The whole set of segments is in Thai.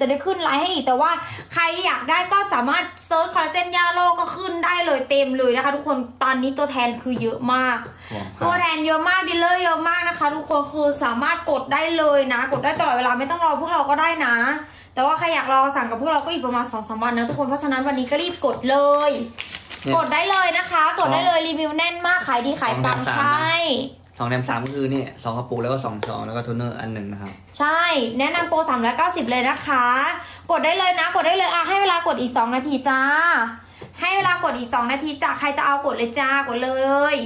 จะได้ขึ้นไลน์ให้อีกแต่ว่าใครอยากได้ก็สามารถเซิร์ชคอลลาเจนยาโลก็ขึ้นได้เลยเต็มเลยนะคะ ทุกคนตอนนี้ตัวแทนคือเยอะมาก ตัวแทนเยอะมากดีลเลอร์เยอะมากนะคะ ทุกคนคือสามารถกดได้เลยนะ กดได้ตลอดเวลาไม่ต้องรอพวกเราก็ได้นะ แต่ว่าใครอยากรอสั่งกับพวกเราก็อีกประมาณสองสามวันนะทุกคนเพราะฉะนั้นวันนี้ก็รีบกดเลยเนี่ยกดได้เลยนะคะ กดได้เลยรีวิวแน่นมากขายดีขายปังสองแถมสามนะใช่ สองแถมสามก็คือเนี่ยสองกระปุกแล้วก็สองซองแล้วก็โทนเนอร์อันหนึ่งนะครับ ใช่แนะนำโปร390 เลยนะคะ กดได้เลยนะ กดได้เลยอะให้เวลากดอีก 2 นาทีจ้า ให้เวลากดอีก 2 นาทีจ้าใครจะเอากดเลยจ้ากดเลย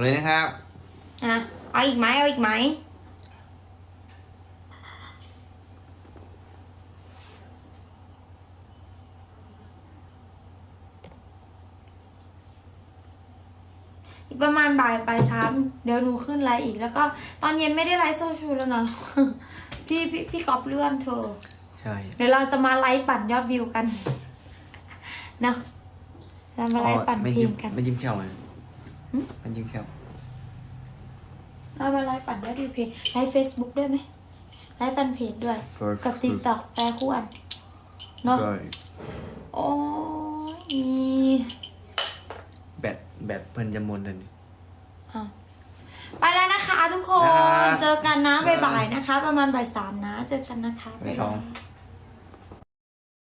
เลยนะครับ อะเอาอีกไหมเอาอีกไหม อีกประมาณบ่ายบ่ายสามเดี๋ยวหนูขึ้นไลฟ์อีกแล้วก็ตอนเย็นไม่ได้ไลฟ์โซชูแล้วนะพี่พี่พี่กอบเลื่อนเธอ ใช่เดี๋ยวเราจะมาไลฟ์ปั่นยอดวิวกันเนอะเรามาไลฟ์ปั่นไม่เพลยิ้มงกันไม่ยิ้มแค่วเลยหึมันยิ้มแค่วเรามาไลฟ์ปั่นยอดวิวเพลงไลฟ์เฟซบุ๊กด้วยไหมไลฟ์แฟนเพจด้วยกับติ๊กต็อกแปรคู่อันเนาะใช่โอ้ยแบตแบต เพิ่นจะหมดเลยนี่อะไปแล้วนะคะทุกคน ครับเจอกันนะบ่ายๆนะคะ ประมาณบ่ายสามนะ เจอกันนะคะบ่ายสองบ๊ายบาย